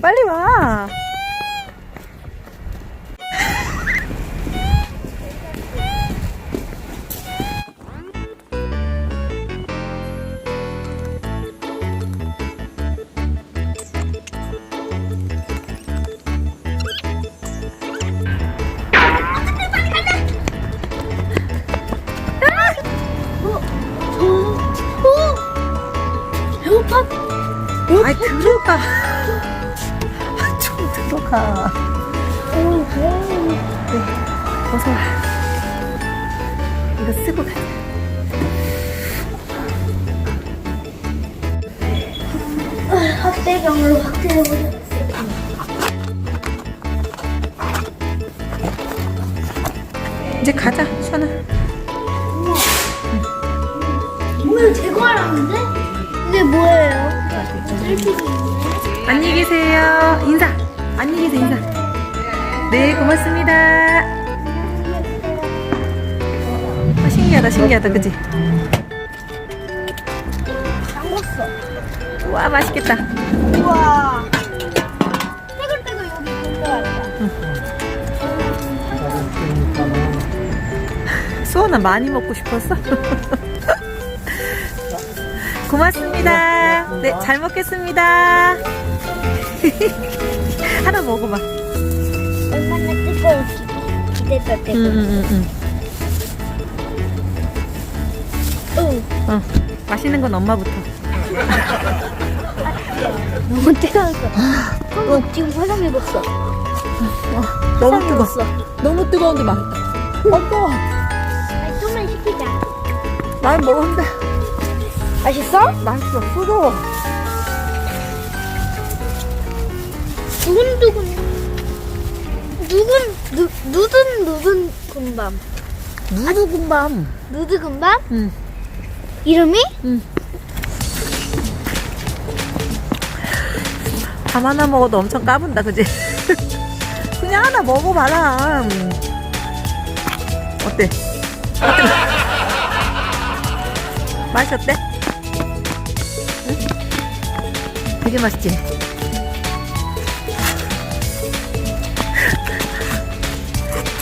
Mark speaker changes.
Speaker 1: 빨리 와. 어? 어? 어? 아이 그럴까. 좀 들어가. 네, 어서 와. 이거 쓰고 가자.
Speaker 2: 학대경으로 확대해보자.
Speaker 1: 이제 가자, 션아.
Speaker 2: 오늘 제거하라는데? 이게 뭐예요? 셀피도 있네.
Speaker 1: 안녕히 계세요. 인사. 안녕히 계세요, 인사. 네, 고맙습니다. 아, 신기하다, 신기하다, 그치? 우와, 맛있겠다.
Speaker 2: 우와. 떼글떼글 여기 들어갈까?
Speaker 1: 수원아 많이 먹고 싶었어? 고맙습니다. 네, 잘 먹겠습니다. 하나 먹어봐.
Speaker 2: 얼마나 뜨거울지 기대가 되고.
Speaker 1: 응, 응, 응. 어, 맛있는 건 엄마부터.
Speaker 2: 너무 뜨거웠어. 어, 지금 화상 입었어.
Speaker 1: 어, 너무 뜨거. 너무 뜨거운데 맛있다.
Speaker 2: 아니, 좀만 시키자.
Speaker 1: 많이 먹었는데
Speaker 2: 맛있어?
Speaker 1: 맛있어. 뜨거워.
Speaker 2: 두근두근. 누군, 누, 누든, 누든 군밤.
Speaker 1: 누드군밤.
Speaker 2: 누드 군밤?
Speaker 1: 응,
Speaker 2: 이름이?
Speaker 1: 응. 밤 하나 먹어도 엄청 까분다, 그지? 그냥 하나 먹어봐라. 어때? 어때? 맛이 어때? 응? 되게 맛있지?